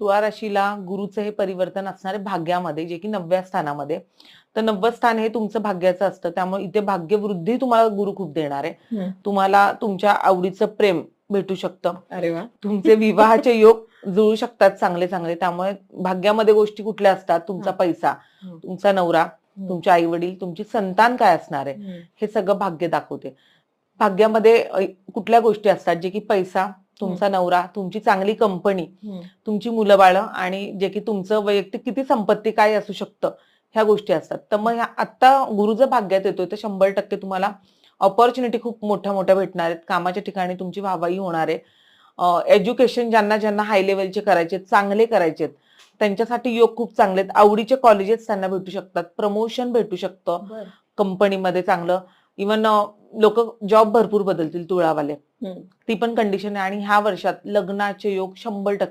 तुळा राशीला गुरुचं हे परिवर्तन असणार आहे भाग्यामध्ये जे की नवव्या स्थानामध्ये. तर नववं स्थान हे तुमचं भाग्याचं असतं. त्यामुळे इथे भाग्यवृद्धी तुम्हाला गुरु खूप देणार आहे. तुम्हाला तुमच्या आवडीचं प्रेम भेटू शकतं. अरे वा. तुमचे विवाहाचे योग जुळू शकतात चांगले चांगले. त्यामुळे भाग्यामध्ये गोष्टी कुठल्या असतात? तुमचा. पैसा. तुमचा नवरा तुमचे आई वडील तुमची संतान काय असणार आहे. हे. सगळं भाग्य दाखवते. भाग्यामध्ये कुठल्या गोष्टी असतात? जे की पैसा तुमचा नवरा तुमची चांगली कंपनी. तुमची मुलं बाळं आणि जे की तुमचं वैयक्तिक किती संपत्ती काय असू शकतं ह्या गोष्टी असतात. तर मग ह्या- आता गुरु जर भाग्यात येतोय तर शंभर टक्के तुम्हाला ऑपॉर्च्युनिटी खूप मोठ्या मोठ्या भेटणार आहेत. कामाच्या ठिकाणी तुमची वाहवाही होणार आहे. एज्युकेशन ज्यांना ज्यांना हाय लेवलचे करायचे चांगले करायचे त्यांच्यासाठी योग खूप चांगले आहेत. आवडीचे कॉलेजेस त्यांना भेटू शकतात प्रमोशन भेटू शकतं. कंपनीमध्ये चांगलं. इवन लोक जॉब भरपूर बदलतील तुळावाले. ती पण कंडिशन आहे. आणि ह्या वर्षात लग्नाचे योग शंभर टक्के.